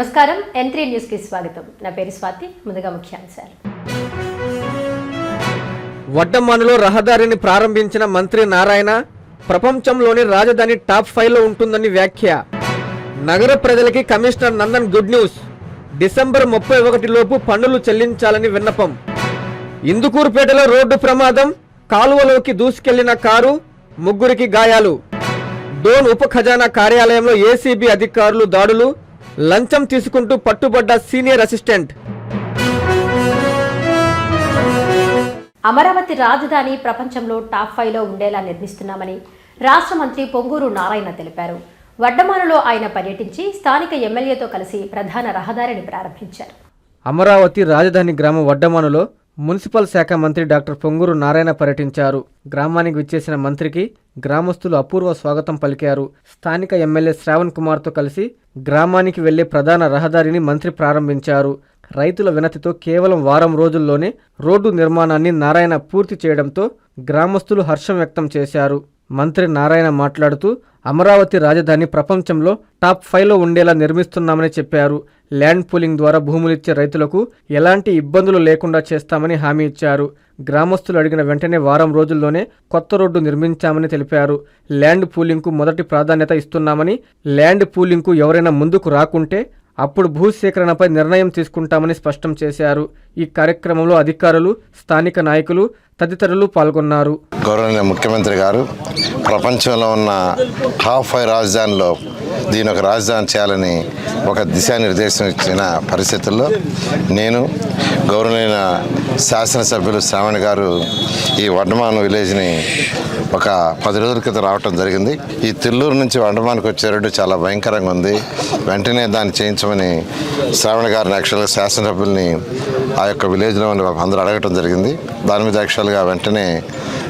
నమస్కారం. N three న్యూస్కి స్వాగతం. నా పేరు స్వాతి ముందుగా ముఖ్యాంశాలు. వడ్డమానులో రహదారిని ప్రారంభించిన మంత్రి నారాయణ ప్రపంచంలోని రాజధాని టాప్ ఫైవ్లో ఉంటుందని వ్యాఖ్య. నగర ప్రజలకి commissioner Nandan good news. December ముప్పై ఒకటి లోపు పన్నులు చెల్లించాలని విన్నపం. ఇందుకూరుపేటలో రోడ్డు ప్రమాదం కాలువలోకి దూసుకెళ్ళిన కారు ముగ్గురికి గాయాలు. డోన్ ఉప ఖజానా కార్యాలయంలో ఏసీబీ అధికారులు దాడులు. లంచం తీసుకుంటూ పట్టుబడ్డ సీనియర్ అసిస్టెంట్. అమరావతి రాజధాని ప్రపంచంలో టాప్ ఫైవ్లో ఉండేలా నిర్మిస్తున్నామని రాష్ట్ర మంత్రి పొంగూరు నారాయణ తెలిపారు. వడ్డమానులో ఆయన పర్యటించి స్థానిక ఎమ్మెల్యేతో కలిసి ప్రధాన రహదారిని ప్రారంభించారు. అమరావతి రాజధాని గ్రామం వడ్డమానులో మున్సిపల్ శాఖ మంత్రి డాక్టర్ పొంగూరు నారాయణ పర్యటించారు. గ్రామానికి విచ్చేసిన మంత్రికి గ్రామస్తులు అపూర్వ స్వాగతం పలికారు. స్థానిక ఎమ్మెల్యే శ్రావణ్ కుమార్తో కలిసి గ్రామానికి వెళ్ళే ప్రధాన రహదారిని మంత్రి ప్రారంభించారు. రైతుల వినతితో కేవలం వారం రోజుల్లోనే రోడ్డు నిర్మాణాన్ని నారాయణ పూర్తి చేయడంతో గ్రామస్తులు హర్షం వ్యక్తం చేశారు. మంత్రి నారాయణ మాట్లాడుతూ అమరావతి రాజధాని ప్రపంచంలో టాప్ ఫైవ్లో ఉండేలా నిర్మిస్తున్నామని చెప్పారు. ల్యాండ్ పూలింగ్ ద్వారా భూములిచ్చే రైతులకు ఎలాంటి ఇబ్బందులు లేకుండా చేస్తామని హామీ ఇచ్చారు. గ్రామస్తులు అడిగిన వెంటనే వారం రోజుల్లోనే కొత్త రోడ్డు నిర్మించామని తెలిపారు. ల్యాండ్ పూలింగ్కు మొదటి ప్రాధాన్యత ఇస్తున్నామని ల్యాండ్ పూలింగ్కు ఎవరైనా ముందుకు రాకుంటే అప్పుడు భూసేకరణపై నిర్ణయం తీసుకుంటామని స్పష్టం చేశారు. ఈ కార్యక్రమంలో అధికారులు స్థానిక నాయకులు తదితరులు పాల్గొన్నారు. గౌరవనీయ ముఖ్యమంత్రి గారు ప్రపంచంలో ఉన్న టాప్ ఫైవ్ రాజధానిలో దీని ఒక రాజధాని చేయాలని ఒక దిశానిర్దేశం ఇచ్చిన పరిస్థితుల్లో నేను గౌరవనీయ శాసనసభ్యులు శ్రావణ్ గారు ఈ వడ్డమాన్ విలేజ్ని ఒక పది రోజుల క్రితం రావటం జరిగింది. ఈ తిల్లూరు నుంచి వండమానికి వచ్చే చాలా భయంకరంగా ఉంది. వెంటనే దాన్ని చేయించమని శ్రావణ గారిని యాక్చువల్గా శాసనసభ్యుల్ని ఆ యొక్క విలేజ్లో ఉన్న అందరూ అడగటం జరిగింది. దాని మీద యాక్చువల్గా వెంటనే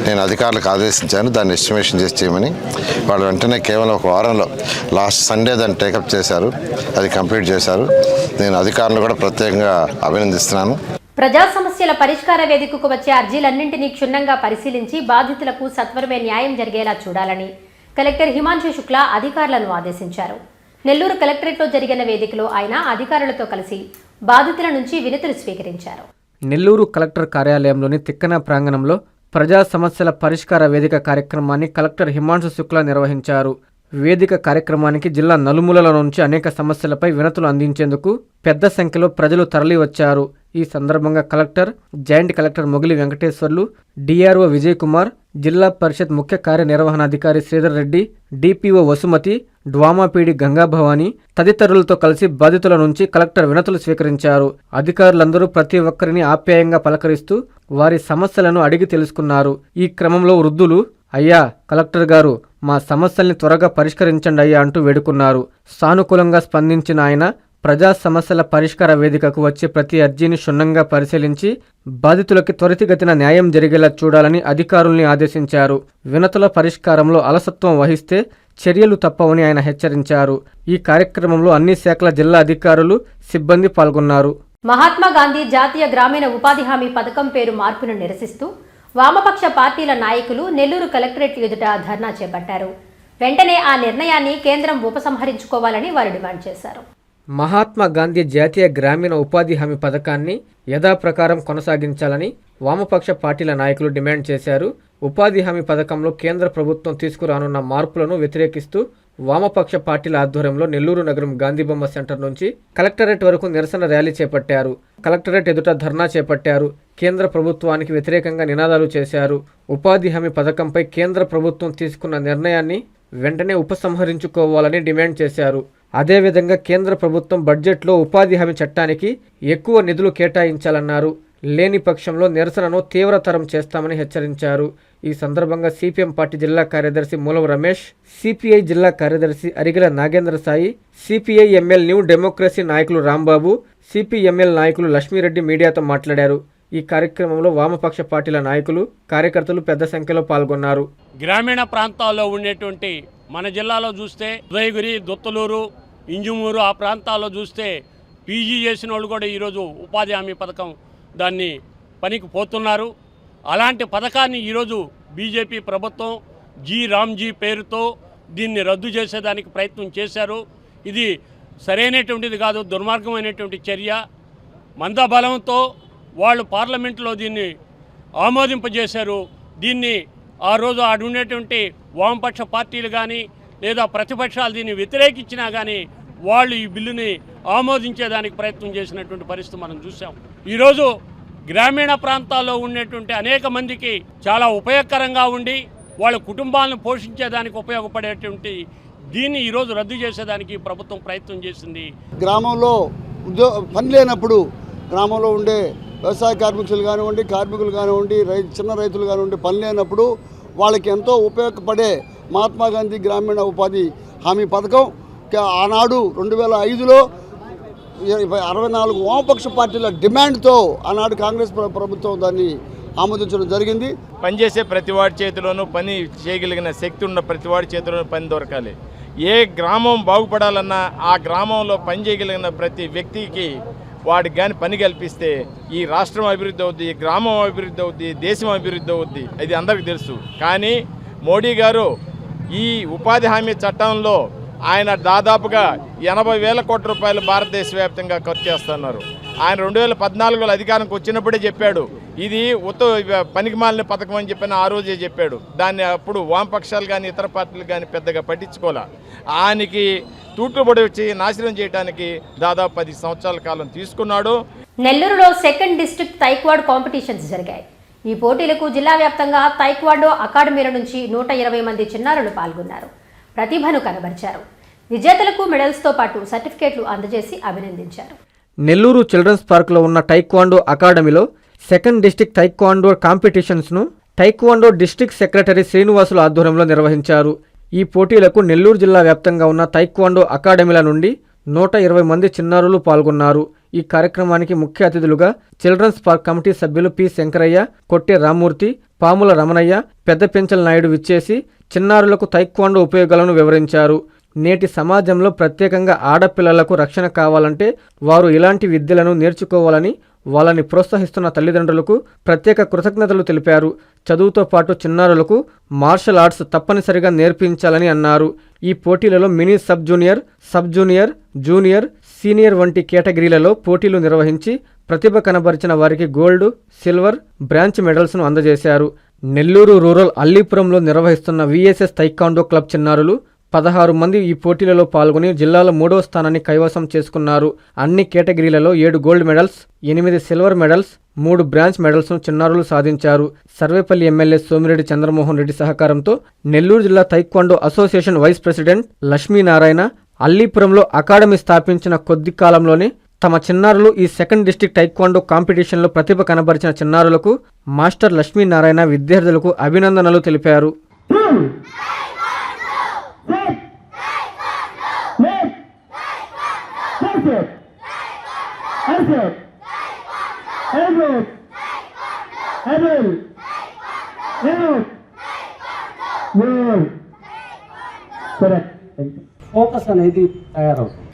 నేను అధికారులకు ఆదేశించాను. దాన్ని ఎస్టిమేషన్ చేసి చేయమని వాళ్ళు వెంటనే కేవలం ఒక వారంలో లాస్ట్ సండే దాన్ని టేకప్ చేశారు. అది కంప్లీట్ చేశారు. నేను అధికారులను కూడా ప్రత్యేకంగా అభినందిస్తున్నాను. ప్రజా సమస్యల పరిష్కార వేదికకు వచ్చే అర్జీలన్నింటినీ క్షుణ్ణంగా పరిశీలించి బాధితులకు సత్వరమే న్యాయం జరిగేలా చూడాలని కలెక్టర్ హిమాంశు శుక్లా అధికారులను ఆదేశించారు. నెల్లూరు కలెక్టరేట్లో జరిగిన వేదికలో ఆయన అధికారులతో కలిసి బాధితుల నుంచి వినతులు స్వీకరించారు. నెల్లూరు కలెక్టర్ కార్యాలయంలోని తిక్కన ప్రాంగణంలో ప్రజా సమస్యల పరిష్కార వేదిక కార్యక్రమాన్ని కలెక్టర్ హిమాంశు శుక్లా నిర్వహించారు. వేదిక కార్యక్రమానికి జిల్లా నలుమూలల నుంచి అనేక సమస్యలపై వినతులు అందించేందుకు పెద్ద సంఖ్యలో ప్రజలు తరలివచ్చారు. ఈ సందర్భంగా collector joint collector Mogili Venkateswarlu DRO Vijay Kumar Zilla Parishad ముఖ్య కార్యనిర్వహణాధికారి Sridhar Reddy DPO Vasumathi DWAMA PD Gangabhavani తదితరులతో కలిసి బాధితుల నుంచి కలెక్టర్ వినతులు స్వీకరించారు. అధికారులందరూ ప్రతి ఒక్కరిని ఆప్యాయంగా పలకరిస్తూ వారి సమస్యలను అడిగి తెలుసుకున్నారు. ఈ క్రమంలో వృద్ధులు అయ్యా కలెక్టర్ గారు మా సమస్యల్ని త్వరగా పరిష్కరించండి అయ్యా అంటూ వేడుకున్నారు. సానుకూలంగా స్పందించిన ఆయన ప్రజా సమస్యల పరిష్కార వేదికకు వచ్చే ప్రతి అర్జీని క్షుణ్ణంగా పరిశీలించి బాధితులకి త్వరితగతిన న్యాయం జరిగేలా చూడాలని అధికారుల్ని ఆదేశించారు. వినతుల పరిష్కారంలో అలసత్వం వహిస్తే చర్యలు తప్పవని ఆయన హెచ్చరించారు. ఈ కార్యక్రమంలో అన్ని శాఖల జిల్లా అధికారులు సిబ్బంది పాల్గొన్నారు. మహాత్మా గాంధీ జాతీయ గ్రామీణ ఉపాధి హామీ పథకం పేరు మార్పును నిరసిస్తూ వామపక్ష పార్టీల నాయకులు నెల్లూరు కలెక్టరేట్ ఎదుట ధర్నా చేపట్టారు. వెంటనే ఆ నిర్ణయాన్ని కేంద్రం ఉపసంహరించుకోవాలని వారు డిమాండ్ చేశారు. మహాత్మా గాంధీ జాతీయ గ్రామీణ ఉపాధి హామీ పథకాన్ని యథాప్రకారం కొనసాగించాలని వామపక్ష పార్టీల నాయకులు డిమాండ్ చేశారు. ఉపాధి హామీ పథకంలో కేంద్ర ప్రభుత్వం తీసుకురానున్న మార్పులను వ్యతిరేకిస్తూ వామపక్ష పార్టీల ఆధ్వర్యంలో నెల్లూరు నగరం గాంధీబొమ్మ సెంటర్ నుంచి కలెక్టరేట్ వరకు నిరసన ర్యాలీ చేపట్టారు. కలెక్టరేట్ ఎదుట ధర్నా చేపట్టారు. కేంద్ర ప్రభుత్వానికి వ్యతిరేకంగా నినాదాలు చేశారు. ఉపాధి హామీ పథకంపై కేంద్ర ప్రభుత్వం తీసుకున్న నిర్ణయాన్ని వెంటనే ఉపసంహరించుకోవాలని డిమాండ్ చేశారు. అదేవిధంగా కేంద్ర ప్రభుత్వం బడ్జెట్లో ఉపాధి హామీ చట్టానికి ఎక్కువ నిధులు కేటాయించాలన్నారు. లేని పక్షంలో నిరసనను తీవ్రతరం చేస్తామని హెచ్చరించారు. ఈ సందర్భంగా సిపిఎం పార్టీ జిల్లా కార్యదర్శి మూలవ రమేష్ సిపిఐ జిల్లా కార్యదర్శి Arigila Nagendra Sai CPI ML new democracy నాయకులు రాంబాబు సిపిఎంఎల్ నాయకులు లక్ష్మీరెడ్డి మీడియాతో మాట్లాడారు. ఈ కార్యక్రమంలో వామపక్ష పార్టీల నాయకులు కార్యకర్తలు పెద్ద సంఖ్యలో పాల్గొన్నారు. గ్రామీణ ప్రాంతాల్లో ఉండేటువంటి మన జిల్లాలో చూస్తే ఉదయగిరి దొత్తలూరు ఇంజుమూరు ఆ ప్రాంతాల్లో చూస్తే పీజీ చేసిన వాళ్ళు కూడా ఈరోజు ఉపాధి హామీ పథకం దాన్ని పనికి పోతున్నారు. అలాంటి పథకాన్ని ఈరోజు బీజేపీ ప్రభుత్వం జీ రామ్జీ పేరుతో దీన్ని రద్దు చేసేదానికి ప్రయత్నం చేశారు. ఇది సరైనటువంటిది కాదు దుర్మార్గమైనటువంటి చర్య. మందబలంతో వాళ్ళు పార్లమెంట్లో దీన్ని ఆమోదింపజేశారు. దీన్ని ఆ రోజు ఆడుండేటువంటి వామపక్ష పార్టీలు కానీ లేదా ప్రతిపక్షాలు దీన్ని వ్యతిరేకించినా కానీ వాళ్ళు ఈ బిల్లుని ఆమోదించేదానికి ప్రయత్నం చేసినటువంటి పరిస్థితి మనం చూసాం ఈరోజు గ్రామీణ ప్రాంతాల్లో ఉండేటువంటి అనేక మందికి చాలా ఉపయోగకరంగా ఉండి వాళ్ళ కుటుంబాలను పోషించేదానికి ఉపయోగపడేటువంటి దీన్ని ఈరోజు రద్దు చేసేదానికి ప్రభుత్వం ప్రయత్నం చేసింది. గ్రామంలో ఉద్యో పని లేనప్పుడు గ్రామంలో ఉండే వ్యవసాయ కార్మికులు కానివ్వండి కార్మికులు కానివ్వండి రై చిన్న రైతులు కానివ్వండి పని లేనప్పుడు వాళ్ళకి ఎంతో ఉపయోగపడే మహాత్మా గాంధీ గ్రామీణ ఉపాధి హామీ పథకం. ఆనాడు రెండు వేల ఐదులో అరవై నాలుగు వామపక్ష పార్టీల డిమాండ్తో ఆనాడు కాంగ్రెస్ ప్రభుత్వం దాన్ని ఆమోదించడం జరిగింది. పనిచేసే ప్రతి వాడి చేతిలోనూ పని చేయగలిగిన శక్తి ఉన్న ప్రతి వాడి చేతిలోనూ పని దొరకాలి. ఏ గ్రామం బాగుపడాలన్నా ఆ గ్రామంలో పని చేయగలిగిన ప్రతి వ్యక్తికి వాడికి కానీ పని కల్పిస్తే ఈ రాష్ట్రం అభివృద్ధి అవుద్ది ఈ గ్రామం అభివృద్ధి అవుద్ది దేశం అభివృద్ధి అవుద్ది అది అందరికీ తెలుసు. కానీ మోడీ గారు ఈ ఉపాధి హామీ చట్టంలో ఆయన దాదాపుగా ఎనభై వేల కోట్ల రూపాయలు భారతదేశ వ్యాప్తంగా ఖర్చు చేస్తున్నారు. ఆయన రెండు వేల పద్నాలుగులో అధికారంకి వచ్చినప్పుడే చెప్పాడు ఇది ఉత్త పనికిమాలిన పథకం అని చెప్పిన ఆ రోజే చెప్పాడు. దాన్ని అప్పుడు వామపక్షాలు కానీ ఇతర పార్టీలు కానీ పెద్దగా పట్టించుకోలే. ఆయనకి తూట్లుబడి వచ్చి నాశనం చేయడానికి దాదాపు పది సంవత్సరాల కాలం తీసుకున్నాడు. నెల్లూరులో సెకండ్ డిస్ట్రిక్ట్ తైక్వాడ్ కాంపిటీషన్స్ జరిగాయి. ఈ పోటీలకు జిల్లా వ్యాప్తంగా తైక్వాడో అకాడమీల నుంచి నూట ఇరవై మంది చిన్నారులు పాల్గొన్నారు. ప్రతిభను కనబరిచారు. విజేతలకు మెడల్స్తో పాటు సర్టిఫికేట్లు అందజేసి అభినందించారు. నెల్లూరు చిల్డ్రన్స్ పార్క్లో ఉన్న టైక్వాండో అకాడమీలో సెకండ్ డిస్టిక్ టైక్వాండో కాంపిటీషన్స్ను టైక్వాండో డిస్టిక్ సెక్రటరీ శ్రీనివాసుల ఆధ్వర్యంలో నిర్వహించారు. ఈ పోటీలకు నెల్లూరు జిల్లా వ్యాప్తంగా ఉన్న టైక్వాండో అకాడమీల నుండి నూట ఇరవై మంది చిన్నారులు పాల్గొన్నారు. ఈ కార్యక్రమానికి ముఖ్య అతిథులుగా చిల్డ్రన్స్ పార్క్ కమిటీ సభ్యులు పి శంకరయ్య కొట్టె రామ్మూర్తి పాముల రమణయ్య పెద్ద పెంచల నాయుడు విచ్చేసి చిన్నారులకు తైక్వాండో ఉపయోగాలను వివరించారు. నేటి సమాజంలో ప్రత్యేకంగా ఆడపిల్లలకు రక్షణ కావాలంటే వారు ఇలాంటి విద్యలను నేర్చుకోవాలని వాళ్ళని ప్రోత్సహిస్తున్న తల్లిదండ్రులకు ప్రత్యేక కృతజ్ఞతలు తెలిపారు. చదువుతో పాటు చిన్నారులకు మార్షల్ ఆర్ట్స్ తప్పనిసరిగా నేర్పించాలని అన్నారు. ఈ పోటీలలో mini sub junior sub junior junior senior వంటి కేటగిరీలలో పోటీలు నిర్వహించి ప్రతిభ కనబరిచిన వారికి గోల్డ్ సిల్వర్ బ్రాంచ్ మెడల్స్ను అందజేశారు. నెల్లూరు రూరల్ అల్లీపురంలో నిర్వహిస్తున్న విఎస్ఎస్ తైకాండో క్లబ్ చిన్నారులు పదహారు మంది ఈ పోటీలలో పాల్గొని జిల్లాలో మూడవ స్థానాన్ని కైవసం చేసుకున్నారు. అన్ని కేటగిరీలలో ఏడు గోల్డ్ మెడల్స్ ఎనిమిది సిల్వర్ మెడల్స్ మూడు బ్రాంచ్ మెడల్స్ను చిన్నారులు సాధించారు. సర్వేపల్లి ఎమ్మెల్యే సోమిరెడ్డి చంద్రమోహన్ రెడ్డి సహకారంతో నెల్లూరు జిల్లా taekwondo association vice president Lakshminarayana అల్లీపురంలో academy స్థాపించిన కొద్ది కాలంలోనే తమ చిన్నారులు ఈ సెకండ్ డిస్టిక్ టైక్వాండో కాంపిటీషన్లో ప్రతిభ కనబరిచిన చిన్నారులకు మాస్టర్ లక్ష్మీనారాయణ విద్యార్థులకు అభినందనలు తెలిపారు. ఫోకస్ అనేది తయారవుతుంది.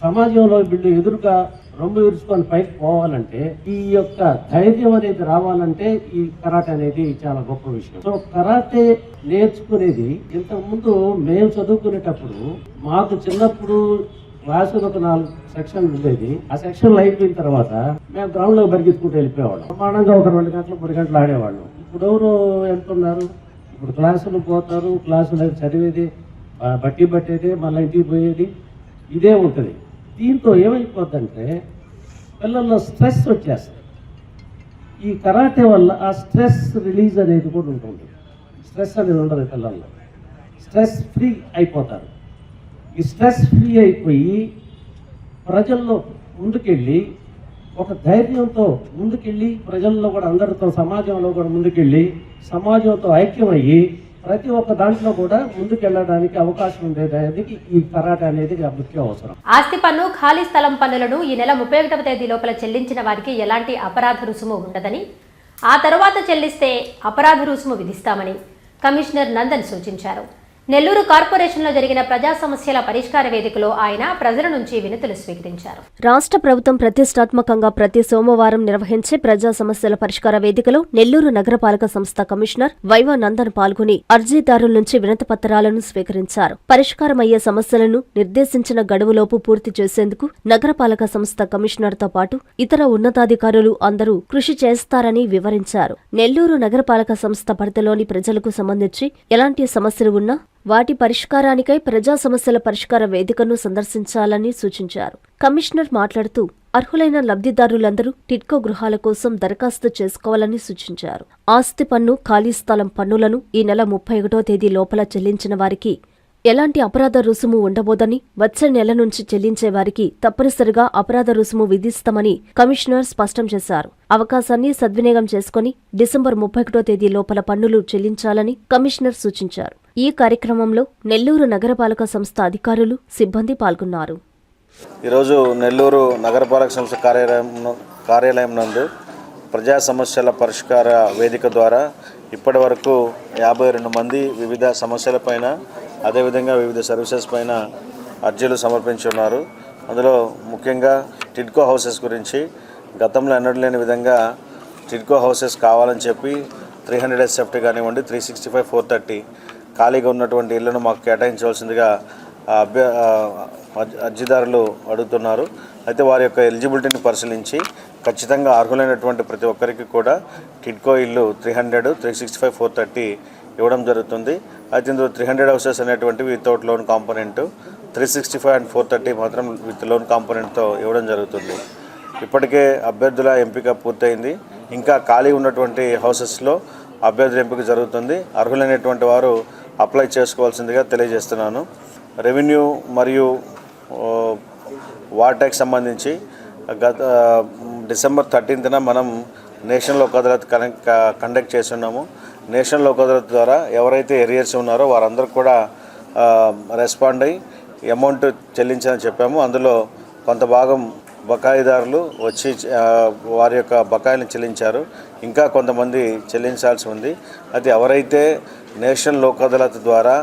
సమాజంలో వీళ్ళు ఎదురుగా రొమ్ము విరుచుకొని పైకి పోవాలంటే ఈ యొక్క ధైర్యం అనేది రావాలంటే ఈ కరాటే అనేది చాలా గొప్ప విషయం. సో కరాటే నేర్చుకునేది ఇంతకుముందు మేము చదువుకునేటప్పుడు మాకు చిన్నప్పుడు క్లాసులు ఒక నాలుగు సెక్షన్ ఉండేది. ఆ సెక్షన్ అయిపోయిన తర్వాత మేము గ్రౌండ్లో పరిగెత్తుకుంటూ వెళ్ళిపోయేవాళ్ళం. ప్రమాణంగా ఒక రెండు గంటలు మూడు గంటలు ఆడేవాళ్ళం. ఇప్పుడు ఎవరు వెళ్తున్నారు? ఇప్పుడు క్లాసులు పోతారు క్లాసులు చదివేది బట్టి పట్టేది మళ్ళీ ఇంటికి పోయేది ఇదే ఉంటుంది. దీంతో ఏమైపోద్దంటే పిల్లల్లో స్ట్రెస్ వచ్చేస్తుంది. ఈ కరాటే వల్ల ఆ స్ట్రెస్ రిలీజ్ అనేది కూడా ఉంటుంది. స్ట్రెస్ అనేది ఉండదు పిల్లల్లో. స్ట్రెస్ ఫ్రీ అయిపోతారు. ఈ స్ట్రెస్ ఫ్రీ అయిపోయి ప్రజల్లో ముందుకెళ్ళి ఒక ధైర్యంతో ముందుకెళ్ళి ప్రజల్లో కూడా అందరితో సమాజంలో కూడా ముందుకెళ్ళి సమాజంతో ఐక్యమయ్యి ప్రతి ఒక్క దాంట్లో కూడా ముందుకెళ్ళడానికి అవకాశం ఉండేది ఈ కరాటే అనేది ముఖ్య అవసరం. ఆస్తి పన్ను ఖాళీ స్థలం పన్నులను ఈ నెల ముప్పై ఒకటవ తేదీ లోపల చెల్లించిన వారికి ఎలాంటి అపరాధ రుసుము ఉండదని ఆ తర్వాత చెల్లిస్తే అపరాధ రుసుము విధిస్తామని కమిషనర్ నందన్ సూచించారు. నెల్లూరు కార్పొరేషన్లో జరిగిన ప్రజా సమస్యల పరిష్కార వేదికలో ఆయన ప్రజల నుంచి వినతులు స్వీకరించారు. రాష్ట్ర ప్రభుత్వం ప్రతిష్టాత్మకంగా ప్రతి సోమవారం నిర్వహించే ప్రజా సమస్యల పరిష్కార వేదికలో నెల్లూరు నగరపాలక సంస్థ కమిషనర్ వైవా నందన్ పాల్గొని అర్జీదారుల నుంచి వినతి పత్రాలను స్వీకరించారు. పరిష్కారమయ్యే సమస్యలను నిర్దేశించిన గడువులోపు పూర్తి చేసేందుకు నగరపాలక సంస్థ కమిషనర్తో పాటు ఇతర ఉన్నతాధికారులు అందరూ కృషి చేస్తారని వివరించారు. నెల్లూరు నగరపాలక సంస్థ పరిధిలోని ప్రజలకు సంబంధించి ఎలాంటి సమస్యలు ఉన్నా వాటి పరిష్కారానికై ప్రజా సమస్యల పరిష్కార వేదికను సందర్శించాలని సూచించారు. కమిషనర్ మాట్లాడుతూ అర్హులైన లబ్ధిదారులందరూ టిట్కో గృహాల కోసం దరఖాస్తు చేసుకోవాలని సూచించారు. ఆస్తి పన్ను ఖాళీ స్థలం పన్నులను ఈ నెల ముప్పై ఒకటో తేదీ లోపల చెల్లించిన వారికి ఎలాంటి అపరాధ రుసుము ఉండబోదని వచ్చే నెల నుంచి చెల్లించే వారికి తప్పనిసరిగా అపరాధ రుసుము విధిస్తామని కమిషనర్ స్పష్టం చేశారు. అవకాశాన్ని సద్వినియోగం చేసుకుని డిసెంబర్ ముప్పై ఒకటో తేదీ లోపల పన్నులు చెల్లించాలని కమిషనర్ సూచించారు. ఈ కార్యక్రమంలో నెల్లూరు నగరపాలక సంస్థ అధికారులు సిబ్బంది పాల్గొన్నారు. ఈరోజు నెల్లూరు నగరపాలక సంస్థ కార్యాలయం కార్యాలయం నందు ప్రజా సమస్యల పరిష్కార వేదిక ద్వారా ఇప్పటి వరకు యాభై రెండు మంది వివిధ సమస్యలపైన అదేవిధంగా వివిధ సర్వీసెస్ పైన అర్జీలు సమర్పించి ఉన్నారు అందులో ముఖ్యంగా టిడ్కో హౌసెస్ గురించి గతంలో ఎన్నడూ లేని విధంగా టిడ్కో హౌసెస్ కావాలని చెప్పి త్రీ హండ్రెడ్ ఎస్ఎఫ్టీ కానివ్వండి three sixty five four thirty ఖాళీగా ఉన్నటువంటి ఇళ్ళను మాకు కేటాయించవలసిందిగా అభ్య అర్జీదారులు అడుగుతున్నారు. అయితే వారి యొక్క ఎలిజిబిలిటీని పరిశీలించి ఖచ్చితంగా అర్హులైనటువంటి ప్రతి ఒక్కరికి కూడా టిడ్కో ఇల్లు three hundred three sixty five four thirty ఇవ్వడం జరుగుతుంది. అయితే ఇందులో త్రీ హండ్రెడ్ హౌసెస్ అనేటువంటివి without loan component three sixty five and four thirty మాత్రం విత్ లోన్ కాంపోనెంట్తో ఇవ్వడం జరుగుతుంది. ఇప్పటికే అభ్యర్థుల ఎంపిక పూర్తయింది. ఇంకా ఖాళీ ఉన్నటువంటి హౌసెస్లో అభ్యర్థుల ఎంపిక జరుగుతుంది. అర్హులైనటువంటి వారు అప్లై చేసుకోవాల్సిందిగా తెలియజేస్తున్నాను. రెవెన్యూ మరియు ఓ, సంబంధించి గత డిసెంబర్ థర్టీన్త్న మనం నేషనల్ ఒక అదాలత్ కనెక్ట్ కండక్ట్ చేస్తున్నాము. నేషనల్ లోక్ అదాలత్ ద్వారా ఎవరైతే ఎరియర్స్ ఉన్నారో వారందరూ కూడా రెస్పాండ్ అయ్యి అమౌంట్ చెల్లించాలని చెప్పాము. అందులో కొంత భాగం బకాయిదారులు వచ్చి వారి యొక్క బకాయిలను చెల్లించారు. ఇంకా కొంతమంది చెల్లించాల్సి ఉంది. అది ఎవరైతే నేషనల్ లోక్ అదాలత్ ద్వారా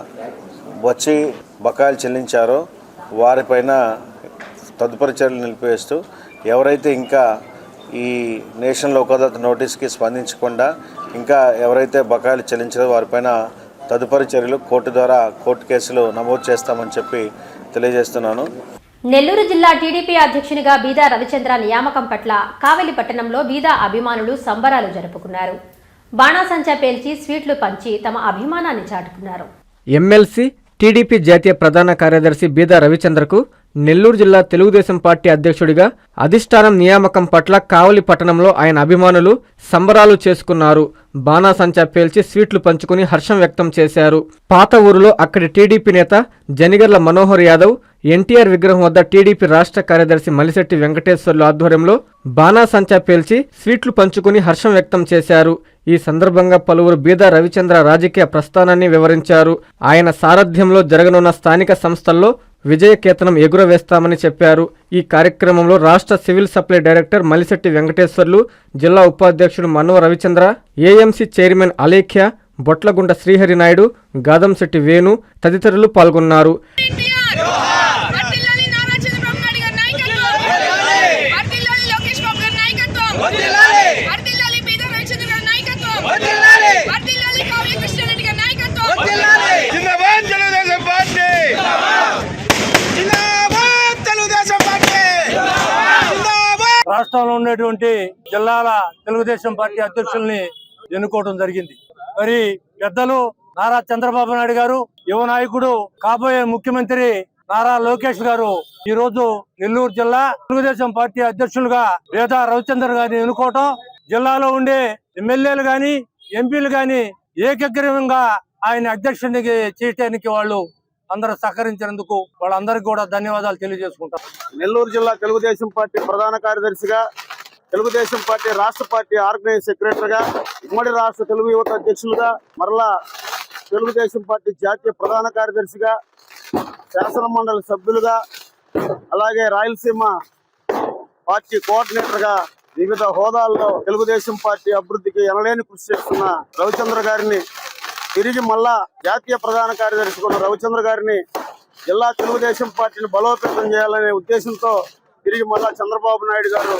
వచ్చి బకాయిలు చెల్లించారో వారిపైన తదుపరి చర్యలు నిలిపివేస్తూ ఎవరైతే ఇంకా ఈ నేషనల్ లోక్ అదాలత్ నోటీస్కి స్పందించకుండా ఇంకా ఎవరైతే బకాయిలు చెల్లించారో వారిపైన తదుపరి చర్యలు కోర్టు ద్వారా కోర్టు కేసులు నమోదు చేస్తామని చెప్పి తెలియజేస్తున్నాను. నెల్లూరు జిల్లా టీడీపీ అధ్యక్షునిగా బీదా రవిచంద్ర నియామకం పట్ల కావలి పట్టణంలో బీదా అభిమానులు సంబరాలు జరుపుకున్నారు. బాణాసంచా పేల్చి స్వీట్లు పంచి తమ అభిమానాన్ని చాటుకున్నారు. ఎమ్మెల్సీ టీడీపీ జాతీయ ప్రధాన కార్యదర్శి బీదా రవిచంద్రకు నెల్లూరు జిల్లా తెలుగుదేశం పార్టీ అధ్యక్షుడిగా అధిష్టానం నియామకం పట్ల కావలి పట్టణంలో ఆయన అభిమానులు సంబరాలు చేసుకున్నారు. బాణాసంచా పేల్చి స్వీట్లు పంచుకుని హర్షం వ్యక్తం చేశారు. పాత ఊరులో అక్కడి టీడీపీ నేత జనిగర్ల మనోహర్ యాదవ్ ఎన్టీఆర్ విగ్రహం వద్ద టీడీపీ రాష్ట్ర కార్యదర్శి మలిశెట్టి వెంకటేశ్వర్లు ఆధ్వర్యంలో బాణాసంచా పేల్చి స్వీట్లు పంచుకుని హర్షం వ్యక్తం చేశారు. ఈ సందర్భంగా పలువురు బీద రవిచంద్ర రాజకీయ ప్రస్థానాన్ని వివరించారు. ఆయన సారథ్యంలో జరగనున్న స్థానిక సంస్థల్లో విజయకేతనం ఎగురవేస్తామని చెప్పారు. ఈ కార్యక్రమంలో రాష్ట్ర civil supply director Malisetti Venkateswarlu జిల్లా ఉపాధ్యక్షుడు మన్నవ రవిచంద్ర ఏఎంసీ చైర్మన్ అలేఖ్య బొట్లగుంట శ్రీహరినాయుడు గాదంశెట్టి వేణు తదితరులు పాల్గొన్నారు వర్ధిల్లాలి నారా చంద్రబాబు నాయుడు గారి నాయకత్వం వర్ధిల్లాలి లోకేష్ బాబు గారి నాయకత్వం వర్ధిల్లాలి బీదా రవిచంద్ర గారి నాయకత్వం వర్ధిల్లాలి కావ్య కృష్ణారెడ్డి గారి నాయకత్వం జిందాబాద్ తెలుగుదేశం పార్టీ జిందాబాద్ తెలుగుదేశం పార్టీ జిందాబాద్ రాష్ట్రంలో ఉన్నటువంటి జిల్లాల తెలుగుదేశం పార్టీ అధ్యక్షుల్ని ఎన్నుకోవడం జరిగింది. మరి పెద్దలు నారా చంద్రబాబు నాయుడు గారు యువ నాయకుడు కాబోయే ముఖ్యమంత్రి నారా లోకేష్ గారు ఈ రోజు నెల్లూరు జిల్లా తెలుగుదేశం పార్టీ అధ్యక్షులుగా వేదా రవిచంద్ర గారిని ఎన్నుకోవటం జిల్లాలో ఉండే ఎమ్మెల్యేలు గాని ఎంపీలు గాని ఏకగ్రీవంగా ఆయన అధ్యక్షునికి చేయటానికి వాళ్ళు అందరూ సహకరించినందుకు వాళ్ళందరికీ కూడా ధన్యవాదాలు తెలియజేసుకుంటారు నెల్లూరు జిల్లా తెలుగుదేశం పార్టీ ప్రధాన కార్యదర్శిగా తెలుగుదేశం పార్టీ రాష్ట్ర పార్టీ ఆర్గనైజ్ సెక్రటరీగా ఉమ్మడి రాష్ట్ర తెలుగు యువత అధ్యక్షులుగా మరలా తెలుగుదేశం పార్టీ జాతీయ ప్రధాన కార్యదర్శిగా శాసన మండలి సభ్యులుగా అలాగే రాయలసీమ పార్టీ కోఆర్డినేటర్గా వివిధ హోదాల్లో తెలుగుదేశం పార్టీ అభివృద్ధికి ఎనలేని కృషి చేస్తున్న రవిచంద్ర గారిని తిరిగి మళ్ళా జాతీయ ప్రధాన కార్యదర్శి కొన్న రవిచంద్ర గారిని జిల్లా తెలుగుదేశం పార్టీని బలోపేతం చేయాలనే ఉద్దేశంతో తిరిగి మళ్ళా చంద్రబాబు నాయుడు గారు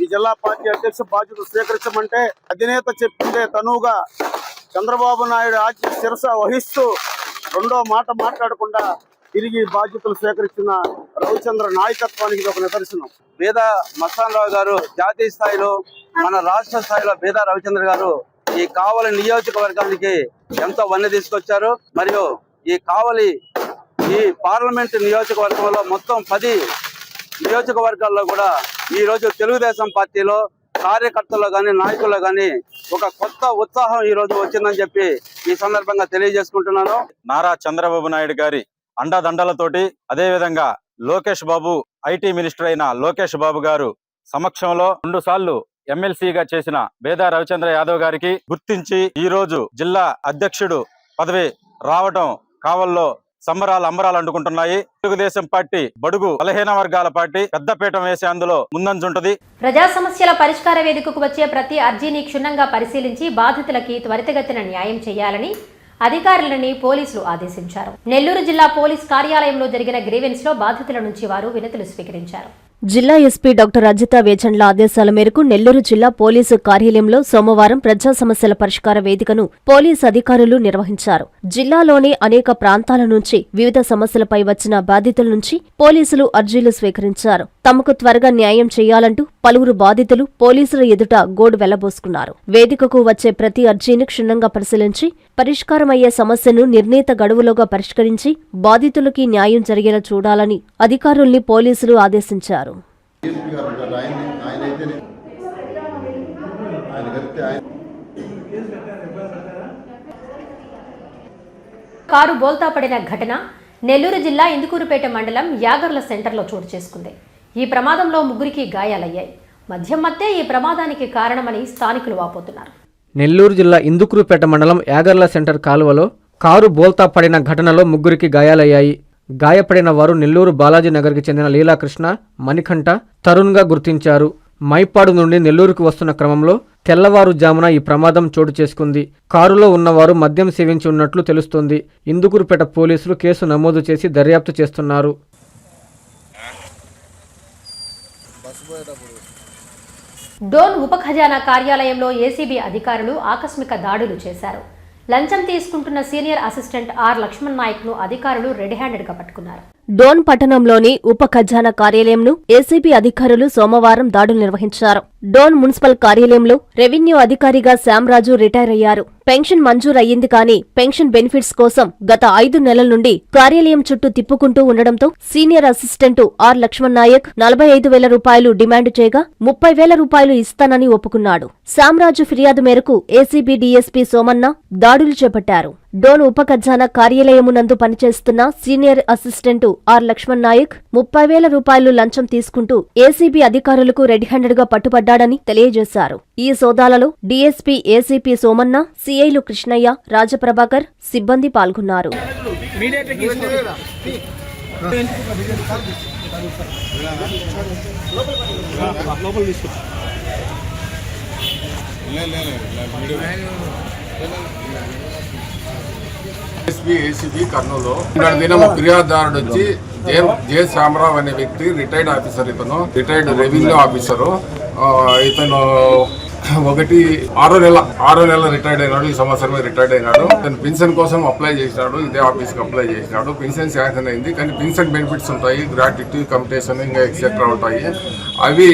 ఈ జిల్లా పార్టీ అధ్యక్ష బాధ్యత స్వీకరించమంటే అధినేత చెప్పిందే తనువుగా చంద్రబాబు నాయుడు ఆజ్ఞ శిరస వహిస్తూ రెండో మాట మాట్లాడకుండా తిరిగి బాధ్యతలు స్వీకరించిన రవిచంద్ర నాయకత్వానికి ఒక నిదర్శనం. బేద మస్తానరావు గారు జాతీయ స్థాయిలో మన రాష్ట్ర స్థాయిలో బేద రవిచంద్ర గారు ఈ కావలి నియోజకవర్గానికి ఎంతో వన్నె తీసుకొచ్చారు. మరియు ఈ కావలి ఈ పార్లమెంట్ నియోజకవర్గంలో మొత్తం పది నియోజకవర్గాల్లో కూడా ఈ రోజు తెలుగుదేశం పార్టీలో కార్యకర్తలు కానీ నాయకుల్లో కానీ ఒక కొత్త ఉత్సాహం ఈ రోజు వచ్చిందని చెప్పి ఈ సందర్భంగా తెలియజేసుకుంటున్నాను. నారా చంద్రబాబు నాయుడు గారి అండదండలతోటి అదేవిధంగా లోకేష్ బాబు ఐటీ మినిస్టర్ అయిన లోకేష్ బాబు గారు సమక్షంలో రెండు సార్లు ఎమ్మెల్సీగా చేసిన బేదా రవిచంద్ర యాదవ్ గారికి గుర్తించి ఈ రోజు జిల్లా అధ్యక్షుడు పదవి రావడం కావల్లో సంబరాలు అంబరాలు అంటుకుంటున్నాయి. తెలుగుదేశం పార్టీ బడుగు బలహీన వర్గాల పార్టీ పెద్దపీఠం వేసే అందులో ముందంజుంటది. ప్రజా సమస్యల పరిష్కార వేదికకు వచ్చే ప్రతి అర్జీని క్షుణ్ణంగా పరిశీలించి బాధితులకి త్వరితగతిన న్యాయం చేయాలని అధికారులని పోలీసులు ఆదేశించారు. నెల్లూరు జిల్లా పోలీస్ కార్యాలయంలో జరిగిన గ్రీవెన్స్లో బాధితుల నుంచి వారు వినతులు స్వీకరించారు. జిల్లా ఎస్పీ డాక్టర్ అజిత వేచండ్ల ఆదేశాల మేరకు నెల్లూరు జిల్లా పోలీసు కార్యాలయంలో సోమవారం ప్రజా సమస్యల పరిష్కార వేదికను పోలీసు అధికారులు నిర్వహించారు. జిల్లాలోని అనేక ప్రాంతాల నుంచి వివిధ సమస్యలపై వచ్చిన బాధితుల నుంచి పోలీసులు అర్జీలు స్వీకరించారు. తమకు త్వరగా న్యాయం చేయాలంటూ పలువురు బాధితులు పోలీసుల ఎదుట గోడు వెళ్ళబోసుకున్నారు. వేదికకు వచ్చే ప్రతి అర్జీని క్షుణ్ణంగా పరిశీలించి పరిష్కారమయ్యే సమస్యను నిర్ణీత గడువులోగా పరిష్కరించి బాధితులకి న్యాయం జరిగేలా చూడాలని అధికారుల్ని పోలీసులు ఆదేశించారు. కారు బోల్తా పడిన ఘటన నెల్లూరు జిల్లా ఇందుకూరుపేట మండలం యాగర్ల సెంటర్లో చోటు చేసుకుంది. ఈ ప్రమాదంలో ముగ్గురికి గాయాలయ్యాయి. మద్యం మత్తే ఈ ప్రమాదానికి కారణమని స్థానికులు వాపోతున్నారు. నెల్లూరు జిల్లా ఇందుకురుపేట మండలం యాగర్ల సెంటర్ కాలువలో కారు బోల్తా పడిన ఘటనలో ముగ్గురికి గాయాలయ్యాయి. గాయపడిన వారు నెల్లూరు బాలాజీ నగర్కి చెందిన లీలాకృష్ణ మణికంఠ తరుణ్గా గుర్తించారు. మైపాడు నుండి నెల్లూరుకు వస్తున్న క్రమంలో తెల్లవారుజామున ఈ ప్రమాదం చోటు చేసుకుంది. కారులో ఉన్నవారు మద్యం సేవించి ఉన్నట్లు తెలుస్తోంది. ఇందుకూరుపేట పోలీసులు కేసు నమోదు చేసి దర్యాప్తు చేస్తున్నారు. డోన్ ఉప ఖజానా కార్యాలయంలో ఏసీబీ అధికారులు ఆకస్మిక దాడులు చేశారు. లంచం తీసుకుంటున్న సీనియర్ అసిస్టెంట్ ఆర్ లక్ష్మణ్ నాయక్ను అధికారులు రెడ్ హ్యాండెడ్గా పట్టుకున్నారు. డోన్ పట్టణంలోని ఉప ఖజానా కార్యాలయంను ఏసీబీ అధికారులు సోమవారం దాడులు నిర్వహించారు. డోన్ మున్సిపల్ కార్యాలయంలో రెవెన్యూ అధికారిగా శ్యాంరాజు రిటైర్ అయ్యారు. పెన్షన్ మంజూరు అయ్యింది కానీ పెన్షన్ బెనిఫిట్స్ కోసం గత ఐదు నెలల నుండి కార్యాలయం చుట్టూ తిప్పుకుంటూ ఉండడంతో senior assistant R Lakshman Nayak నలభై ఐదు వేల రూపాయలు డిమాండ్ చేయగా ముప్పై వేల రూపాయలు ఇస్తానని ఒప్పుకున్నాడు. శ్యాంరాజు ఫిర్యాదు మేరకు ఏసీబీ డీఎస్పీ సోమన్న దాడులు చేపట్టారు. డోన్ ఉప ఖజానా కార్యాలయమునందు పనిచేస్తున్న senior assistant R Lakshman Nayak ముప్పై వేల రూపాయలు లంచం తీసుకుంటూ ఏసీబీ అధికారులకు రెడ్ హ్యాండెడ్గా పట్టుబడ్డాడని తెలియజేశారు. ఈ సోదాలలో డీఎస్పీ ఏసీపీ సోమన్న సీఐలు కృష్ణయ్య రాజప్రభాకర్ సిబ్బంది పాల్గొన్నారు. SP ACB Kurnool. నిన్న దినం ఫిర్యాదుదారుడు వచ్చి జే జే శ్యామరావు అనే వ్యక్తి రిటైర్డ్ ఆఫీసర్ ఇతను రిటైర్డ్ రెవెన్యూ ఆఫీసరు. ఆ, ఇతను ఒకటి ఆరో నెల ఆరో నెల రిటైర్డ్ అయినాడు ఈ సంవత్సరమే రిటైర్డ్ అయినాడు తను పెన్షన్ కోసం అప్లై చేసినాడు ఇదే ఆఫీస్కి అప్లై చేసినాడు పెన్షన్ శాంక్షన్ అయింది కానీ పెన్షన్ బెనిఫిట్స్ ఉంటాయి గ్రాట్యుటీ కంపిటేషన్ ఇంకా ఎక్సెట్రా ఉంటాయి. అవి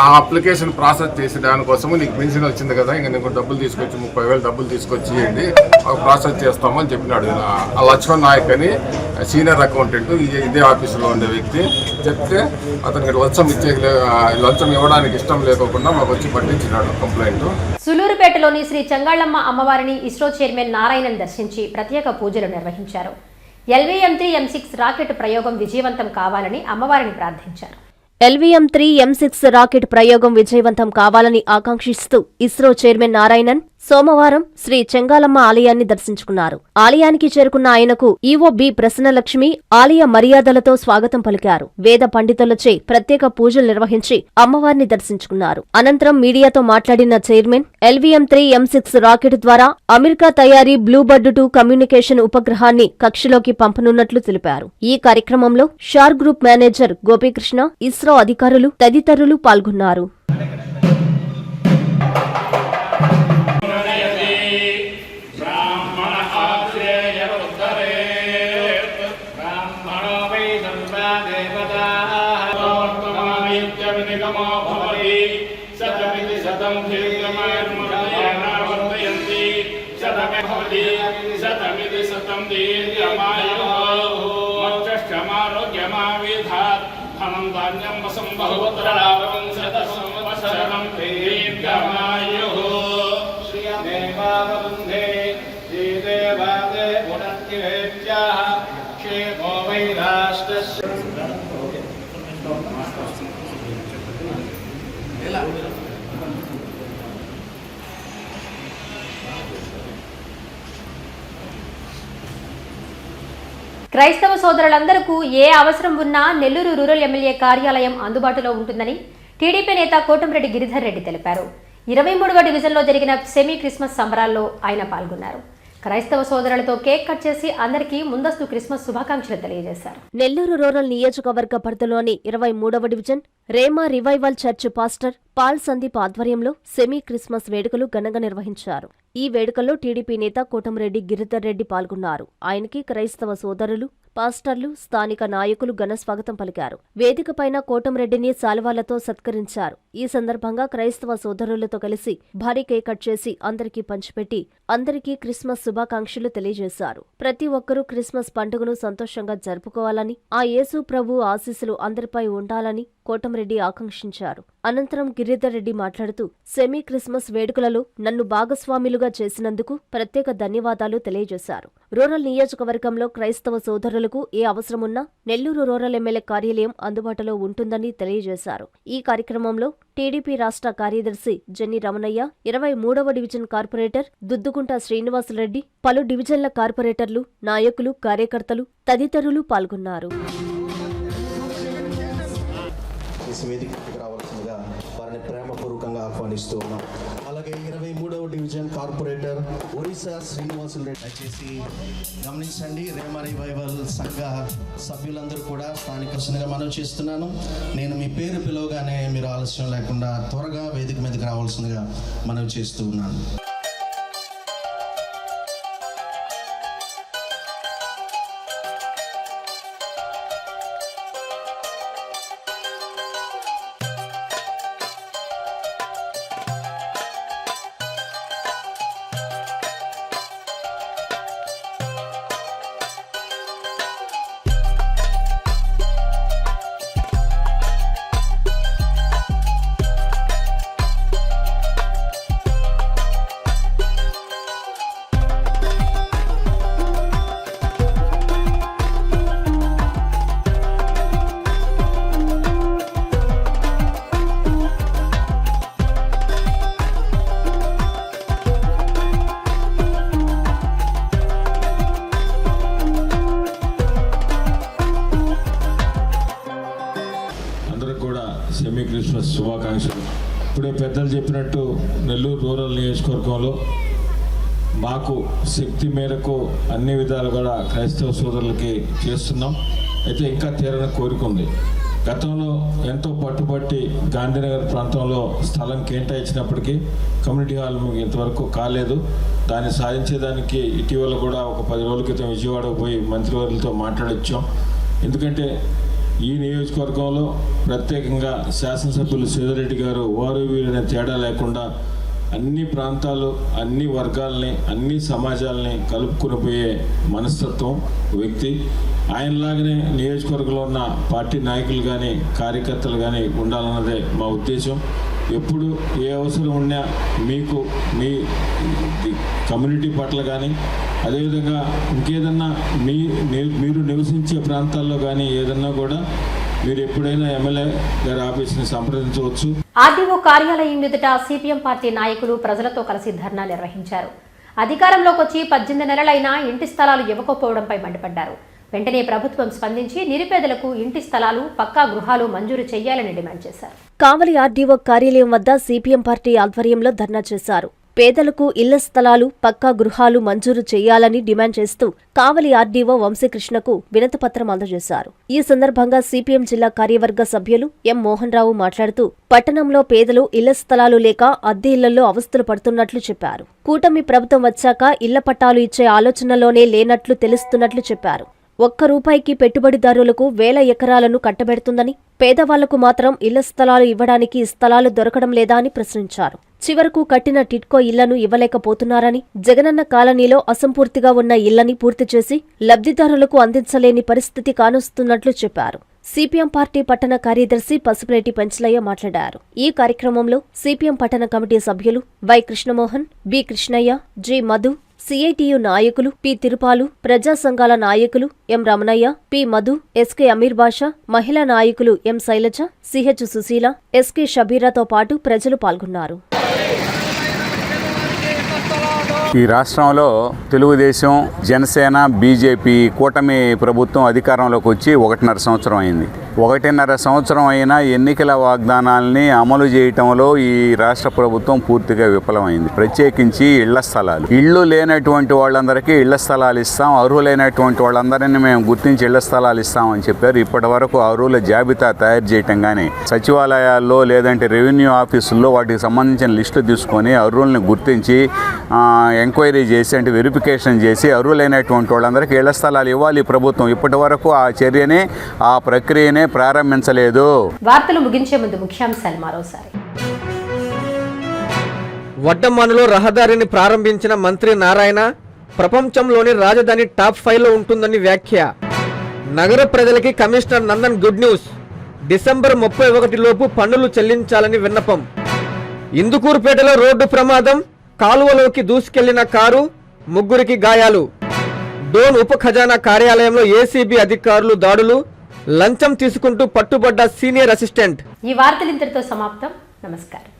ఆ అప్లికేషన్ ప్రాసెస్ చేసే దానికోసము నీకు పెన్షన్ వచ్చింది కదా ఇంకా నీకు డబ్బులు తీసుకొచ్చి ముప్పై వేలు డబ్బులు తీసుకొచ్చి ఇవ్వండి అవి ప్రాసెస్ చేస్తామని చెప్పినాడు. ఆ లక్ష్మణ్ నాయక్ అని సీనియర్ అకౌంటెంట్ ఇదే- ఇదే ఆఫీసులో ఉండే వ్యక్తి. చెప్తే అతనికి లంచం ఇచ్చే లంచం ఇవ్వడానికి ఇష్టం లేకోకుండా మాకు వచ్చి కంప్లైంట్ సులూరుపేటలోని శ్రీ చంగాళమ్మ అమ్మవారిని ఇస్రో చైర్మన్ నారాయణన్ దర్శించి ప్రత్యేక పూజలు నిర్వహించారు. LVM three M six rocket ప్రయోగం విజయవంతం కావాలని అమ్మవారిని ప్రార్థించారు. LVM three M six rocket ప్రయోగం విజయవంతం కావాలని ఆకాంక్షిస్తూ ఇస్రో చైర్మన్ నారాయణన్ సోమవారం శ్రీ చెంగాలమ్మ ఆలయాన్ని దర్శించుకున్నారు. ఆలయానికి చేరుకున్న ఆయనకు ఈవో బి ప్రసన్నలక్ష్మి ఆలయ మర్యాదలతో స్వాగతం పలికారు. వేద పండితులచే ప్రత్యేక పూజలు నిర్వహించి అమ్మవారిని దర్శించుకున్నారు. అనంతరం మీడియాతో మాట్లాడిన chairman LVM three M six rocket ద్వారా అమెరికా తయారీ బ్లూబర్డ్ టూ కమ్యూనికేషన్ ఉపగ్రహాన్ని కక్షలోకి పంపనున్నట్లు తెలిపారు. ఈ కార్యక్రమంలో షార్ గ్రూప్ మేనేజర్ గోపీకృష్ణ ఇస్రో అధికారులు తదితరులు పాల్గొన్నారు. శతమిది శతం దీర్ఘమారోగ్యమావిధాత్ ధనం ధాన్యం వసం బహుత్రావం శత సంవత్సరం. దీర్ఘమాయు శ్రియదేవావందే క్రైస్తవ సోదరులందరికీ ఏ అవసరం ఉన్నా నెల్లూరు రూరల్ ఎమ్మెల్యే కార్యాలయం అందుబాటులో ఉంటుందని టీడీపీ నేత కోటంరెడ్డి గిరిధర్ రెడ్డి తెలిపారు. ఇరవై మూడవ డివిజన్లో జరిగిన సెమీ క్రిస్మస్ సంబరాల్లో ఆయన పాల్గొన్నారు. క్రైస్తవ సోదరులతో కేక్ కట్ చేసి అందరికీ ముందస్తు క్రిస్మస్ శుభాకాంక్షలు తెలియజేశారు. నెల్లూరు రూరల్ నియోజకవర్గ పరిధిలోని ఇరవై మూడవ division Rhema revival church pastor Paul Sandeep ఆధ్వర్యంలో సెమీ క్రిస్మస్ వేడుకలు ఘనంగా నిర్వహించారు. ఈ వేడుకల్లో టీడీపీ నేత కోటంరెడ్డి గిరిధర్ రెడ్డి పాల్గొన్నారు. ఆయనకి క్రైస్తవ సోదరులు పాస్టర్లు స్థానిక నాయకులు ఘన స్వాగతం పలికారు. వేదికపైన కోటంరెడ్డిని శాలువాలతో సత్కరించారు. ఈ సందర్భంగా క్రైస్తవ సోదరులతో కలిసి భారీ కేక్ కట్ చేసి అందరికీ పంచిపెట్టి అందరికీ క్రిస్మస్ శుభాకాంక్షలు తెలియజేశారు. ప్రతి ఒక్కరూ క్రిస్మస్ పండుగను సంతోషంగా జరుపుకోవాలని ఆ యేసు ప్రభు ఆశీస్సులు అందరిపై ఉండాలని కోటంరెడ్డి ఆకాంక్షించారు. అనంతరం గిరిధర్ రెడ్డి మాట్లాడుతూ సెమీ క్రిస్మస్ వేడుకలలో నన్ను భాగస్వాములుగా చేసినందుకు ప్రత్యేక ధన్యవాదాలు తెలియజేశారు. రూరల్ నియోజకవర్గంలో క్రైస్తవ సోదరులకు ఏ అవసరమున్నా నెల్లూరు రూరల్ ఎమ్మెల్యే కార్యాలయం అందుబాటులో ఉంటుందని తెలియజేశారు. ఈ కార్యక్రమంలో టీడీపీ రాష్ట్ర కార్యదర్శి జెన్ని రమణయ్య ఇరవై మూడవ డివిజన్ కార్పొరేటర్ దుద్దుకుంట శ్రీనివాసరెడ్డి పలు డివిజన్ల కార్పొరేటర్లు నాయకులు కార్యకర్తలు తదితరులు పాల్గొన్నారు. వేదికకు రావాల్సిందిగా వారిని ప్రేమపూర్వకంగా ఆహ్వానిస్తూ ఉన్నాం. అలాగే ఇరవై మూడవ డివిజన్ కార్పొరేటర్ ఒరిస్సా శ్రీనివాసులు రెడ్డి దయచేసి గమనించండి. రేమ రివైవల్ సంఘ సభ్యులందరూ కూడా స్థానికంగా మనవి చేస్తున్నాను. నేను మీ పేరు పిలవగానే మీరు ఆలస్యం లేకుండా త్వరగా వేదిక మీదకి రావాల్సిందిగా మనవి చేస్తూ ఉన్నాను. ప్రభుత్వంలో మాకు శక్తి మేరకు అన్ని విధాలు కూడా క్రైస్తవ సోదరులకి చేస్తున్నాం. అయితే ఇంకా తీరని కోరుకుంది గతంలో ఎంతో పట్టుబట్టి గాంధీనగర్ ప్రాంతంలో స్థలం కేటాయించినప్పటికీ కమ్యూనిటీ హాల్ మీకు ఇంతవరకు కాలేదు. దాన్ని సాధించేదానికి ఇటీవల కూడా ఒక పది రోజుల క్రితం విజయవాడకు పోయి మంత్రివర్యులతో మాట్లాడొచ్చాం. ఎందుకంటే ఈ నియోజకవర్గంలో ప్రత్యేకంగా శాసనసభ్యులు సీతారెడ్డి గారు వారు వీరనే తేడా లేకుండా అన్ని ప్రాంతాలు అన్ని వర్గాల్ని అన్ని సమాజాలని కలుపుకుని పోయే మనస్తత్వం వ్యక్తి. ఆయనలాగానే నియోజకవర్గంలో ఉన్న పార్టీ నాయకులు కానీ కార్యకర్తలు కానీ ఉండాలన్నదే మా ఉద్దేశం. ఎప్పుడు ఏ అవసరం ఉన్నా మీకు మీ కమ్యూనిటీ పట్ల కానీ అదేవిధంగా ఇంకేదన్నా మీ మీరు నివసించే ప్రాంతాల్లో కానీ ఏదన్నా కూడా మీరు ఎప్పుడైనా ఎమ్మెల్యే గారి ఆఫీస్ని సంప్రదించవచ్చు. ఆర్డీఓ కార్యాలయం ఎదుట సిపిఎం పార్టీ నాయకులు ప్రజలతో కలిసి ధర్నా నిర్వహించారు. అధికారంలోకి వచ్చి పద్దెనిమిది నెలలైనా ఇంటి స్థలాలు ఇవ్వకపోవడంపై మండిపడ్డారు. వెంటనే ప్రభుత్వం స్పందించి నిరుపేదలకు ఇంటి స్థలాలు పక్కా గృహాలు మంజూరు చేయాలని డిమాండ్ చేశారు. కావలి ఆర్డీఓ కార్యాలయం వద్ద సిపిఎం పార్టీ ఆధ్వర్యంలో ధర్నా చేశారు. పేదలకు ఇళ్ళ స్థలాలు పక్కా గృహాలు మంజూరు చేయాలని డిమాండ్ చేస్తూ కావలి ఆర్డీఓ వంశీకృష్ణకు వినతిపత్రం అందజేశారు. ఈ సందర్భంగా సిపిఎం జిల్లా కార్యవర్గ సభ్యులు ఎం మోహన్ రావు మాట్లాడుతూ పట్టణంలో పేదలు ఇళ్ళ స్థలాలు లేక అద్దె ఇళ్ళలో అవస్థలు పడుతున్నట్లు చెప్పారు. కూటమి ప్రభుత్వం వచ్చాక ఇళ్ళ పట్టాలు ఇచ్చే ఆలోచనలోనే లేనట్లు తెలుస్తున్నట్లు చెప్పారు. ఒక్క రూపాయికి పెట్టుబడిదారులకు వేల ఎకరాలను కట్టబెడుతుందని పేదవాళ్ళకు మాత్రం ఇళ్ళ స్థలాలు ఇవ్వడానికి స్థలాలు దొరకడం లేదా అని ప్రశ్నించారు. చివరకు కట్టిన టిట్కో ఇళ్ళను ఇవ్వలేకపోతున్నారని జగనన్న కాలనీలో అసంపూర్తిగా ఉన్న ఇళ్ళని పూర్తి చేసి లబ్ధిదారులకు అందించలేని పరిస్థితి కానొస్తున్నట్లు చెప్పారు. సిపిఎం పార్టీ పట్టణ కార్యదర్శి పసుపులేటి పెంచలయ్య మాట్లాడారు. ఈ కార్యక్రమంలో సిపిఎం పట్టణ కమిటీ సభ్యులు Y Krishnamohan B Krishnaiah G Madhu CITU నాయకులు పి తిరుపాలు ప్రజా సంఘాల నాయకులు M Ramanaiah P Madhu SK Ameer Basha మహిళా నాయకులు M Sailaja CH Susheela SK షబీరాతో పాటు ప్రజలు పాల్గొన్నారు. ఈ రాష్ట్రంలో తెలుగుదేశం జనసేన బీజేపీ కూటమి ప్రభుత్వం అధికారంలోకి వచ్చి ఒకటిన్నర సంవత్సరం అయింది. ఒకటిన్నర సంవత్సరం అయినా ఎన్నికల వాగ్దానాల్ని అమలు చేయటంలో ఈ రాష్ట్ర ప్రభుత్వం పూర్తిగా విఫలమైంది. ప్రత్యేకించి ఇళ్ళ స్థలాలు. ఇళ్ళు లేనటువంటి వాళ్ళందరికీ ఇళ్ళ స్థలాలు ఇస్తాం. అర్హులైనటువంటి వాళ్ళందరినీ మేము గుర్తించి ఇళ్ళ స్థలాలు ఇస్తామని చెప్పారు. ఇప్పటి వరకు అర్హుల జాబితా తయారు చేయటం కానీ సచివాలయాల్లో లేదంటే రెవెన్యూ ఆఫీసుల్లో వాటికి సంబంధించిన లిస్టు తీసుకొని అర్హుల్ని గుర్తించి ఎంక్వైరీ చేసి అంటే వెరిఫికేషన్ చేసి అర్హులైనటువంటి వాళ్ళందరికీ ఇళ్ళ స్థలాలు ఇవ్వాలి ప్రభుత్వం. ఇప్పటి వరకు ఆ చర్యని ఆ ప్రక్రియనే ప్రారంభించలేదు. వార్తలు ముగించే ముందు ముఖ్యాంశాలు మరోసారి. వడ్డమానులో రహదారిని ప్రారంభించిన మంత్రి నారాయణ ప్రపంచంలోని రాజధాని టాప్ ఫైవ్లో ఉంటుందని వ్యాఖ్య. నగర ప్రజలకి commissioner Nandan good news. December ముప్పై ఒకటి లోపు పన్నులు చెల్లించాలని విన్నపం. ఇందుకూరుపేటలో రోడ్డు ప్రమాదం కాలువలోకి దూసుకెళ్ళిన కారు ముగ్గురికి గాయాలు. డోన్ ఉప ఖజానా కార్యాలయంలో ఏసీబీ అధికారులు దాడులు లంచం తీసుకుంటూ పట్టుబడ్డ సీనియర్ అసిస్టెంట్. ఈ వార్తలు ఇంతటితో సమాప్తం. నమస్కారం.